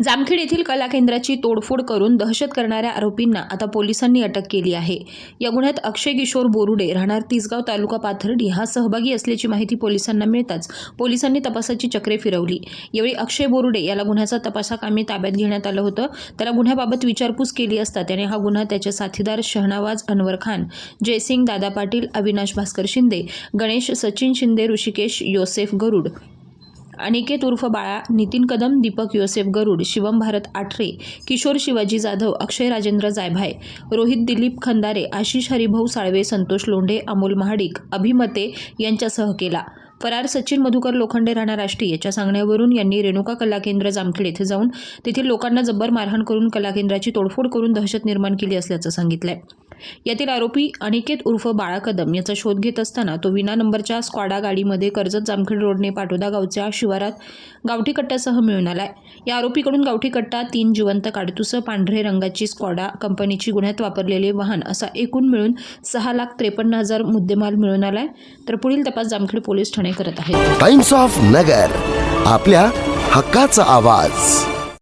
जामखेड येथील कला केंद्राची तोडफोड करून दहशत करणाऱ्या आरोपींना आता पोलिसांनी अटक केली आहे. या गुन्ह्यात अक्षय किशोर बोरुडे राहणार तिसगाव तालुका पाथर्डी हा सहभागी असल्याची माहिती पोलिसांना मिळताच पोलिसांनी तपासाची चक्रे फिरवली. यावेळी अक्षय बोरुडे याला गुन्ह्याचा तपासाकामी ताब्यात घेण्यात आलं होतं. त्याला गुन्ह्याबाबत विचारपूस केली असता त्याने हा गुन्हा त्याचे साथीदार शहनावाज अनवर खान जयसिंग दादा पाटील अविनाश भास्कर शिंदे गणेश सचिन शिंदे ऋषिकेश योसेफ गरुड अनिकेत उर्फ बाळा नितीन कदम दीपक योसेफ गरुड शिवम भारत आठरे किशोर शिवाजी जाधव अक्षय राजेंद्र जायभाय रोहित दिलीप खंदारे आशिष हरिभाऊ साळवे संतोष लोंढे अमोल महाडिक अभिमते यांच्यासह केला फरार सचिन मधुकर लोखंडे राणा राष्ट्रीय. याच्या सांगण्यावरून यांनी रेणुका कला केंद्र जामखेड येथे जाऊन तेथील लोकांना जब्बर मारहाण करून कला केंद्राची तोडफोड करून दहशत निर्माण केली असल्याचं सांगितलंय. यातील आरोपी अनिकेत उर्फ बाळा कदम याचा शोध घेत असताना तो विना नंबरच्या स्क्वाडा गाडीमध्ये कर्जत जामखेड रोडने पाटोदा गावच्या शिवारात गावठी कट्ट्यासह मिळून आला आहे या आरोपीकडून गावठी कट्टा तीन जिवंत काडतुसं पांढरे रंगाची स्क्वाडा कंपनीची गुन्ह्यात वापरलेले वाहन असा एकूण मिळून सहा लाख त्रेपन्न हजार मुद्देमाल मिळून आलाय. तर पुढील तपास जामखेड पोलीस ठाणे करत आहेत. टाइम्स ऑफ नगर आपल्या हक्काचा आवाज.